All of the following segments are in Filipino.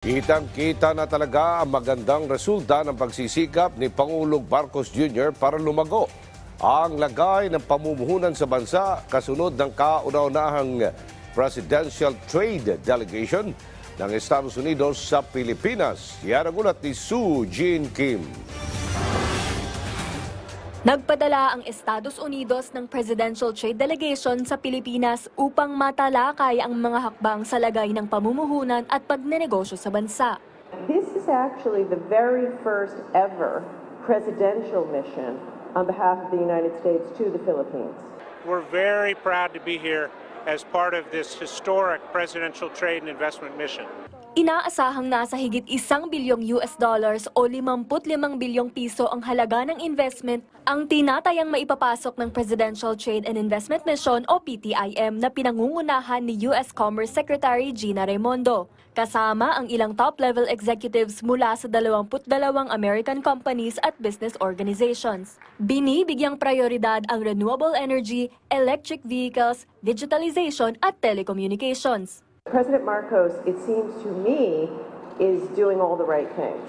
Kitang-kita na talaga ang magandang resulta ng pagsisikap ni Pangulong Marcos Jr. para lumago ang lagay ng pamumuhunan sa bansa kasunod ng kauna-unahang Presidential Trade Delegation ng Estados Unidos sa Pilipinas. Yan ang ulat ni Sue Jean Kim. Nagpadala ang Estados Unidos ng Presidential Trade Delegation sa Pilipinas upang matalakay ang mga hakbang sa lagay ng pamumuhunan at pagnenegosyo sa bansa. This is actually the very first ever presidential mission on behalf of the United States to the Philippines. We're very proud to be here as part of this historic presidential trade and investment mission. Inaasahang nasa higit isang bilyong US dollars o 55 bilyong piso ang halaga ng investment ang tinatayang maipapasok ng Presidential Trade and Investment Mission o PTIM na pinangungunahan ni US Commerce Secretary Gina Raimondo. Kasama ang ilang top-level executives mula sa 22 American companies at business organizations. Binibigyang prioridad ang renewable energy, electric vehicles, digitalization at telecommunications. President Marcos, it seems to me, is doing all the right things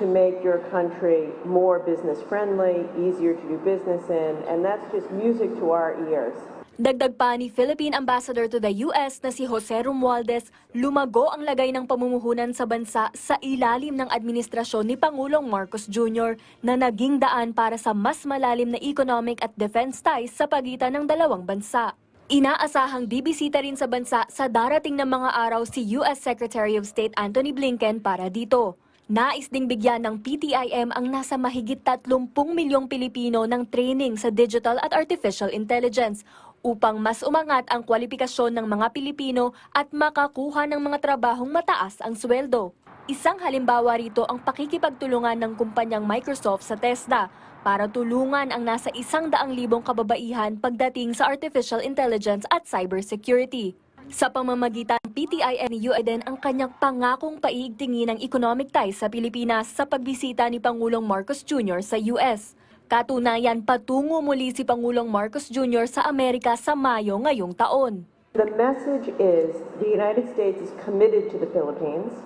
to make your country more business friendly, easier to do business in, and that's just music to our ears. Dagdag pa ni Philippine Ambassador to the US na si Jose Romualdez, lumago ang lagay ng pamumuhunan sa bansa sa ilalim ng administrasyon ni Pangulong Marcos Jr. na naging daan para sa mas malalim na economic at defense ties sa pagitan ng dalawang bansa. Inaasahang bibisita rin sa bansa sa darating na mga araw si US Secretary of State Anthony Blinken para dito. Nais ding bigyan ng PTIM ang nasa mahigit 30 milyong Pilipino ng training sa digital at artificial intelligence upang mas umangat ang kwalifikasyon ng mga Pilipino at makakuha ng mga trabahong mataas ang sweldo. Isang halimbawa rito ang pakikipagtulungan ng kumpanyang Microsoft sa Tesla para tulungan ang nasa isang daang libong kababaihan pagdating sa artificial intelligence at cybersecurity. Sa pamamagitan ng PTIM ni UADN ang kanyang pangakong paiigtingin ng economic ties sa Pilipinas sa pagbisita ni Pangulong Marcos Jr. sa US. Katunayan, patungo muli si Pangulong Marcos Jr. sa Amerika sa Mayo ngayong taon. The message is the United States is committed to the Philippines,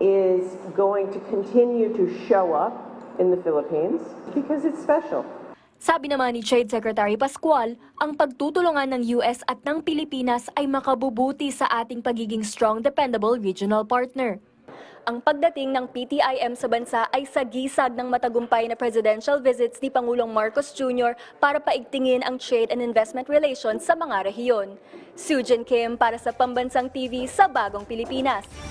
is going to continue to show up in the Philippines because it's special. Sabi naman ni Trade Secretary Pascual, ang pagtutulungan ng US at ng Pilipinas ay makabubuti sa ating pagiging strong, dependable regional partner. Ang pagdating ng PTIM sa bansa ay sagisag ng matagumpay na presidential visits ni Pangulong Marcos Jr. para paigtingin ang trade and investment relations sa mga rehiyon. Sujin Kim para sa Pambansang TV sa Bagong Pilipinas.